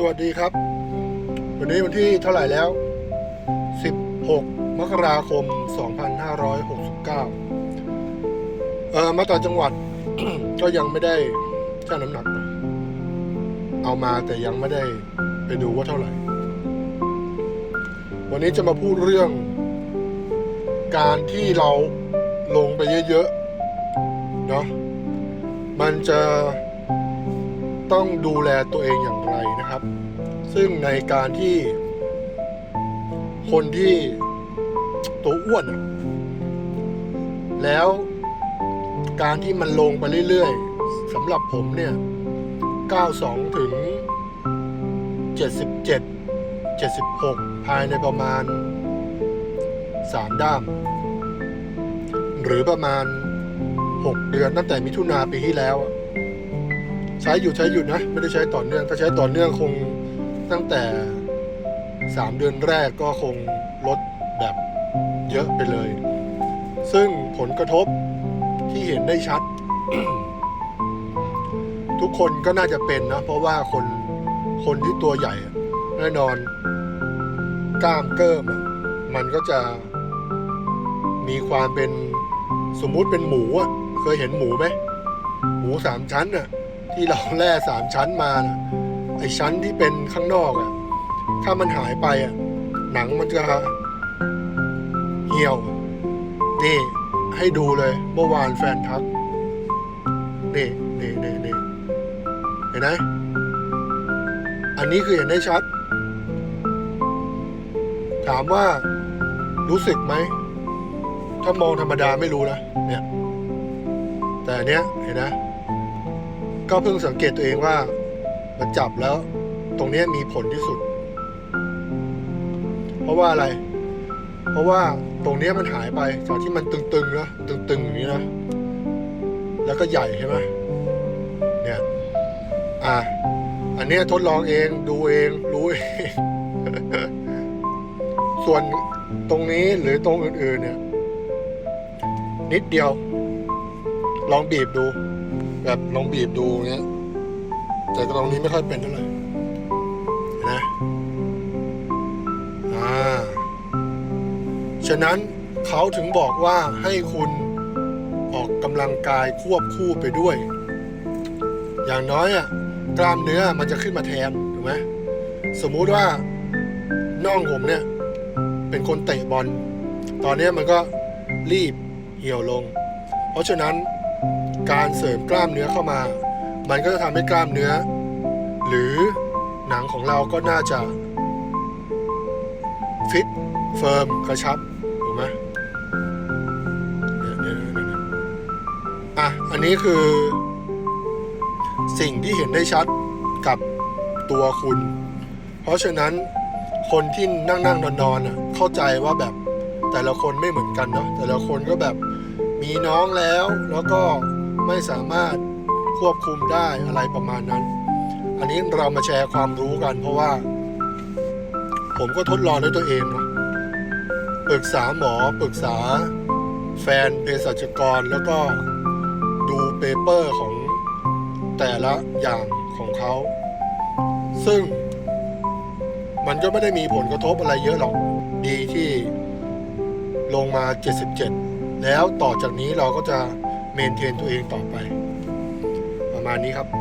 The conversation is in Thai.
สวัสดีครับ วันนี้วันที่เท่าไหร่แล้ว 16 มกราคม 2569 เอ่อ มาต่างจังหวัด ก็ยังไม่ได้ชั่งน้ำหนัก เอามาแต่ยังไม่ได้ไปดูว่าเท่าไหร่ วันนี้จะมาพูดเรื่อง การที่เราลงไปเยอะๆ เนาะมันจะ ต้องดูแลตัวเองอย่างไรนะครับ ซึ่งในการที่ คนที่ตัวอ้วน แล้วการที่มันลงไปเรื่อยๆสำหรับผมเนี่ย 92 ถึง 77 76 ภายในประมาณ 3 ด้าม หรือประมาณ 6 เดือนตั้งแต่มิถุนาปีที่แล้วอะ ใช้อยู่ใช้อยู่นะ ไม่ได้ใช้ต่อเนื่อง ถ้าใช้ต่อเนื่องคงตั้งแต่ 3 เดือนแรกก็คงลดแบบเยอะไปเลย ซึ่งผลกระทบที่เห็นได้ชัด ทุกคนก็น่าจะเป็นนะ เพราะว่าคนคนที่ตัวใหญ่แน่นอนกล้ามเกิมมันก็จะมีความเป็นสมมุติเป็นหมูอะ เคยเห็นหมูไหมหมูสามชั้นอะ ที่เราแล่สามชั้นมานะไอชั้นที่เป็นข้างนอกอะถ้ามันหายไปอะหนังมันจะเหี่ยว นี่ให้ดูเลยเมื่อวานแฟนทักนี่นี่นี่นี่เห็นไหมอันนี้คือเห็นได้ชัด ถามว่ารู้สึกไหม ถ้ามองธรรมดาไม่รู้นะเนี่ย แต่อันเนี้ยเห็นนะ ก็เพิ่งสังเกตตัวเองว่ามันจับแล้ว ตรงนี้มีผลที่สุด เพราะว่าอะไร เพราะว่าตรงนี้มันหายไปจากที่มันตึงๆนะตึงๆอย่างนี้นะแล้วก็ใหญ่ใช่ไหมเนี่ยอะอันเนี้ยทดลองเองดูเองรู้เองส่วนตรงนี้หรือตรงอื่นๆเนี่ย นิดเดียว ลองบีบดู แบบลองบีบดูอย่างเงี้ย แต่ตรงนี้ไม่ค่อยเป็นเท่าไหร่เห็นไหมอ่าฉะนั้นเขาถึงบอกว่าให้คุณออกกำลังกายควบคู่ไปด้วย อย่างน้อยอะกล้ามเนื้อมันจะขึ้นมาแทนถูกไหมสมมุติว่าน่องผมเนี่ย เป็นคนเตะบอล ตอนเนี้ยมันก็รีบเหี่ยวลง เพราะฉะนั้น การเสริมกล้ามเนื้อเข้ามา มันก็จะทำให้กล้ามเนื้อ หรือหนังของเราก็น่าจะฟิตเฟิร์มกระชับถูกไหมเนี่ยเนี่ยเนี่ยอะ อันนี้คือ สิ่งที่เห็นได้ชัดกับตัวคุณ เพราะฉะนั้นคนที่นั่งนั่งนอนนอนอะเข้าใจว่าแบบแต่ละคนไม่เหมือนกันเนาะแต่ละคนก็แบบมีน้องแล้วแล้วก็ ไม่สามารถควบคุมได้อะไรประมาณนั้น อันนี้เรามาแชร์ความรู้กัน เพราะว่า ผมก็ทดลองด้วยตัวเองเนาะปรึกษาหมอปรึกษาแฟนเภสัชกรแล้วก็ดูเปเปอร์ของแต่ละอย่างของเขา ซึ่งมันก็ไม่ได้มีผลกระทบอะไรเยอะหรอก ดีที่ลงมา 77 แล้วต่อจากนี้เราก็จะ เมนเทนตัวเองต่อไป ประมาณนี้ครับ